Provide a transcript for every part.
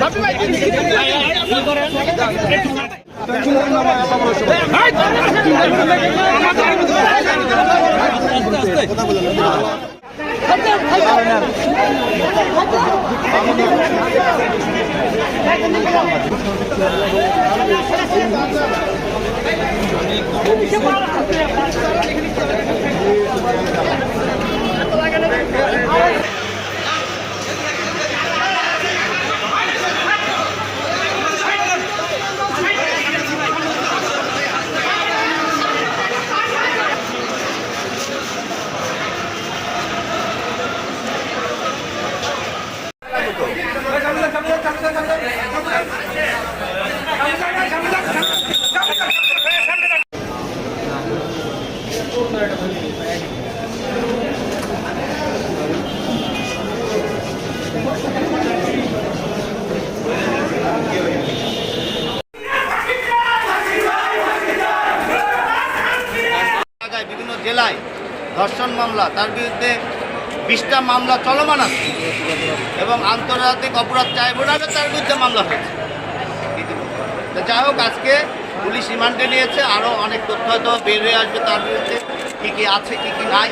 জায়গায় বিভিন্ন জেলায় ধর্ষণ মামলা তার বিরুদ্ধে বিশটা মামলা চলমান আছে এবং আন্তর্জাতিক অপরাধ ট্রাইব্যুনালে তার বিরুদ্ধে মামলা হয়েছে। তো যাই হোক আজকে পুলিশ রিমান্ডে নিয়েছে আরও অনেক তথ্য হয়তো বের হয়ে আসবে তার বিরুদ্ধে কী কী আছে কী কী নাই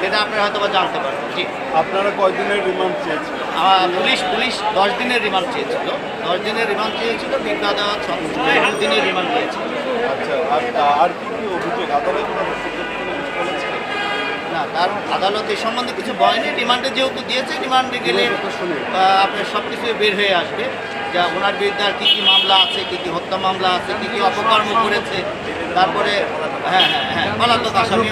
সেটা আপনারা হয়তো বা জানতে পারবেন। জি। আপনারা কয়দিনের রিমান্ড চেয়েছেন? পুলিশ পুলিশ দশ দিনের রিমান্ড চেয়েছিল। দশ দিনের রিমান্ড চেয়েছিল বিজ্ঞা দেওয়া দু দিনের রিমান্ড পেয়েছে আচ্ছা আর কি অভিযোগ? আদালত না কারণ আদালত এই সম্বন্ধে কিছু বলেনি রিমান্ডে যেহেতু দিয়েছে রিমান্ডে গেলে আপনার সব কিছু বের হয়ে আসবে। যা ওনার বিরুদ্ধে আর কী কী মামলা আছে কী কী হত্যা মামলা আছে কী কী অপকর্ম করেছে তারপরে হ্যাঁ হ্যাঁ হ্যাঁ পলাতক আসামি